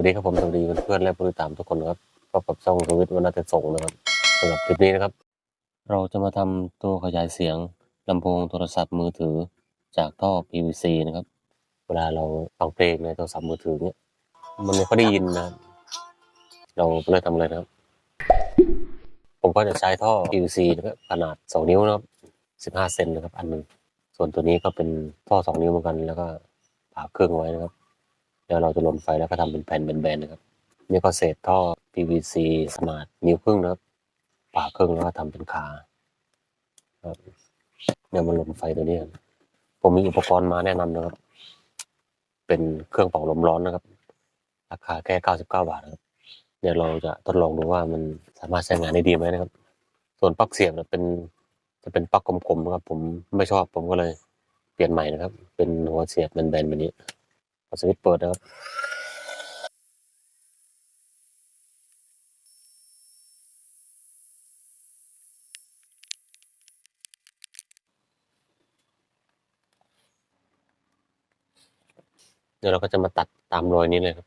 วัสดีครับผมสวัสดีเพื่อนและผู้ติดตามทุกคนนะครับพบกับช่องทวิตวันนัทส่งนะครับสำหรับคลิปนี้นะครับ เราจะมาทำตัวขยายเสียงลำโพงโทรศัพท์มือถือจากท่อ PVC นะครับ เวลาเราฟังเพลงในโทรศัพท์มือถือเนี่ยมันไม่ค่อยได้ยินนะครับเราเลยทำอะไรนะครับ ผมก็จะใช้ท่อ PVC นะครับขนาด 2 นิ้วนะครับ 15 เซนนะครับ อันหนึ่งส่วนตัวนี้ก็เป็นท่อ 2 นิ้วเหมือนกัน แล้วก็ผ่าเครื่องไว้นะครับ แล้วเราจะลนไฟแล้วก็ทำเป็นแผ่นแบนๆนะครับนี่ก็เศษท่อ PVC ขนาดนิ้วครึ่งนะครับผ่าครึ่งแล้วก็ทำเป็นขาครับเดี๋ยวมาลนไฟตัวนี้กันผมมีอุปกรณ์มาแนะนำนะครับ เป็นเครื่องเป่าลมร้อนนะครับ ราคาแค่ 99 บาทนะครับเดี๋ยวเราจะทดลองดูว่ามันสามารถใช้งานได้ดีไหมนะครับ ส่วนปลั๊กเสียบเนี่ยเป็นจะเป็นปลั๊กกลมๆนะครับ ผมไม่ชอบผมก็เลยเปลี่ยนใหม่นะครับ เป็นหัวเสียบแบนๆแบบนี้ สวิตช์เปิดนะครับเดี๋ยวเราก็จะมาตัดตามรอยนี้เลยครับ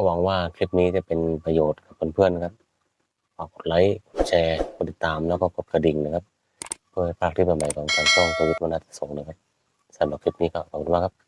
ก็หวังว่าคลิปนี้จะเป็นประโยชน์กับเพื่อนๆนะครับฝากกดไลค์กดแชร์กดติดตามแล้วก็กดกระดิ่งนะครับ เพื่อให้พลาดคลิปใหม่ๆของทางช่องทวิตวนัทส่งนะครับสำหรับคลิปนี้ก็ขอบคุณมากครับ